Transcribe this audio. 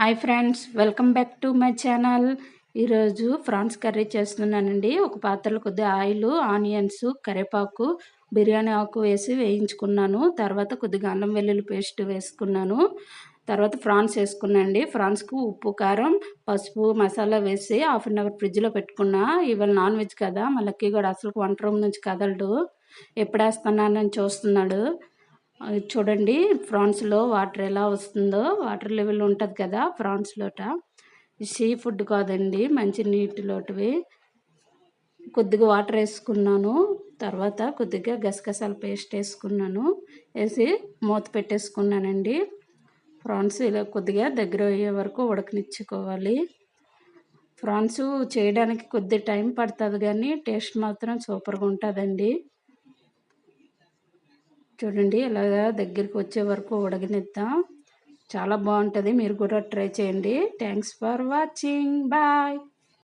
Hi friends welcome back to my channel. ఈరోజు prawns curry చేస్తున్నానండి. ఒక పాత్రలో కొద్దిగా ఆయిల్ ఆనియన్స్ కరివేపాకు బిర్యానీ ఆకు వేసి వేయించుకున్నాను. తర్వాత కొద్దిగా అల్లం వెల్లుల్లి పేస్ట్ వేసుకున్నాను. తర్వాత ఫ్రాన్స్ వేసుకున్నాండి ఫ్రాన్స్కు ఉప్పు కారం పసుపు మసాలా వేసి హాఫ్ అన్ అవర్ ఫ్రిడ్జ్లో పెట్టుకున్నా. ఇవాళ నాన్ వెజ్ కదా మళ్ళీ కూడా అసలు వంట రూమ్ నుంచి కదలడు. ఎప్పుడు వేస్తున్నానని చూస్తున్నాడు. చూడండి ఫ్రాన్స్లో వాటర్ ఎలా వస్తుందో వాటర్ లెవెల్ ఉంటుంది కదా ఫ్రాన్స్లోట సీ ఫుడ్ కాదండి మంచి నీటిలోటివి కొద్దిగా వాటర్ వేసుకున్నాను తర్వాత కొద్దిగా గసగసాల పేస్ట్ వేసుకున్నాను వేసి మూత పెట్టేసుకున్నానండి. ఫ్రాన్స్ ఇలా కొద్దిగా దగ్గర అయ్యే వరకు ఉడకనిచ్చుకోవాలి. ప్రాన్స్ చేయడానికి కొద్ది టైం పడుతుంది కానీ టేస్ట్ మాత్రం సూపర్గా ఉంటుందండి. చూడండి ఇలాగా దగ్గరికి వచ్చే వరకు ఉడకనిద్దాం. చాలా బాగుంటుంది మీరు కూడా ట్రై చేయండి. Thanks for watching bye